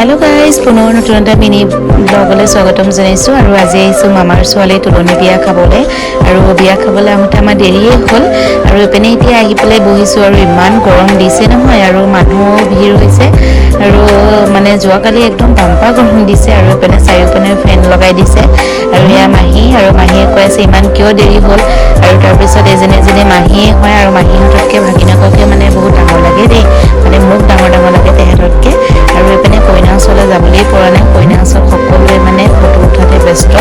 Hello guys পুনৰ নতুন এটা মিনি ব্লগলৈ স্বাগতম জনাইছোঁ আৰু আজি আহিছোঁ মামাৰ ছোৱালী তুলনি বিয়া খাবলৈ। আৰু বিয়া খাবলৈ আহোঁতে আমাৰ দেৰিয়ে হ'ল। আৰু এইপিনে এতিয়া আহি পেলাই বহিছোঁ আৰু ইমান গৰম দিছে নহয় আৰু মানুহো ভিৰ হৈছে। আৰু মানে যোৱাকালি একদম বাম্পা গৰম দিছে আৰু এইপিনে চাৰিওপিনে ফেন লগাই দিছে। আৰু এয়া মাহী আৰু মাহীয়ে কৈ আছে ইমান কিয় দেৰি হ'ল? আৰু তাৰপিছত এজনী এজনী মাহীয়ে হয় আৰু মাহীহঁততকৈ ভাগিনককে মানে বহুত ডাঙৰ লাগে দেই। মানে মোক ডাঙৰ ডাঙৰ ব্যস্ত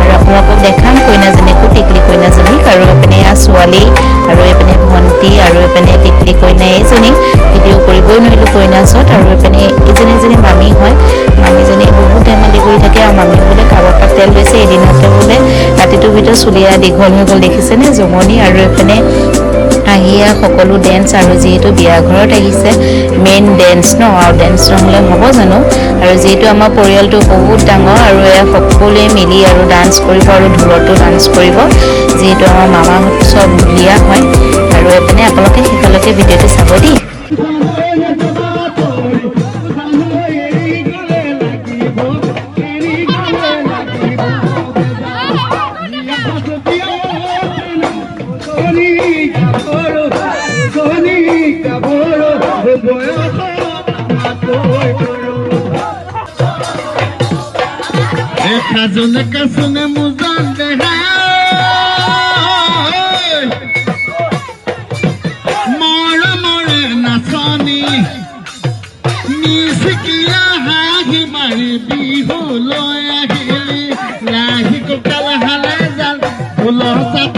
আৰু আপোনালোকক দেখাম কইনাজনীকো টিকলি কইনাজনীক আৰু এইপিনে ছোৱালী আৰু এইপিনে ভণ্টি আৰু এইপিনে টিকলি কইনা এইজনী ভিডিঅ' কৰিবই নোৱাৰিলোঁ কইনা ওচৰত আৰু এইপিনে ইজনী এজনী মামী হয় মামীজনী বহুত ধেমালি কৰি থাকে আৰু মামী বোলে কাৰোবাৰ তেল লৈছে এদিনতে বোলে ৰাতিটোৰ ভিতৰত চুলিয়া দীঘল হৈ গ'ল দেখিছেনে জমনি আৰু এইপিনে ইয়াত সকলো ডেন্স আৰু যিহেতু বিয়া ঘৰত আহিছে মেইন ডেন্স ন আৰু ডেন্স নহ'লে হ'ব জানো? আৰু যিহেতু আমাৰ পৰিয়ালটো বহুত ডাঙৰ আৰু এয়া সকলোৱে মিলি আৰু ডান্স কৰিব আৰু ঢোলতো ডান্স কৰিব যিহেতু আমাৰ মামাহঁত চব বিয়া হয় আৰু এইপিনে আপোনালোকে শেষলৈকে ভিডিঅ'টো চাব দেই। দিটা বড় বয়স দেখা জনে কাসনে মুজান বিহু লয় আহিলি লাহি কোকাল হালে জাল ফুল সাথে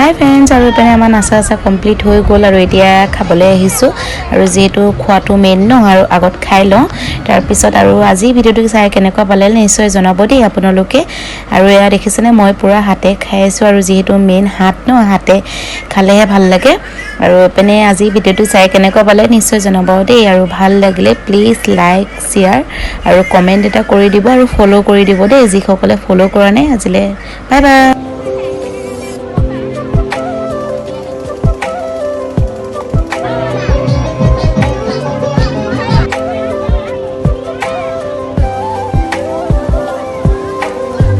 হাই ফ্ৰেণ্ডছ আৰু এইপিনে আমাৰ নাচা চাচা কমপ্লিট হৈ গ'ল আৰু এতিয়া খাবলৈ আহিছোঁ। আৰু যিহেতু খোৱাটো মেইন ন আৰু আগত খাই লওঁ। তাৰপিছত আৰু আজি ভিডিঅ'টো চাই কেনেকুৱা পালে নিশ্চয় জনাব দেই আপোনালোকে। আৰু এয়া দেখিছেনে মই পূৰা হাতে খাই আছোঁ। আৰু যিহেতু মেইন হাত ন হাতে খালেহে ভাল লাগে। আৰু এইপিনে আজি ভিডিঅ'টো চাই কেনেকুৱা পালে নিশ্চয় জনাব দেই। আৰু ভাল লাগিলে প্লিজ লাইক শ্বেয়াৰ আৰু কমেণ্ট এটা কৰি দিব আৰু ফ'ল' কৰি দিব দেই। যিসকলে ফ'ল' কৰা নাই আজিলৈ বাই বাই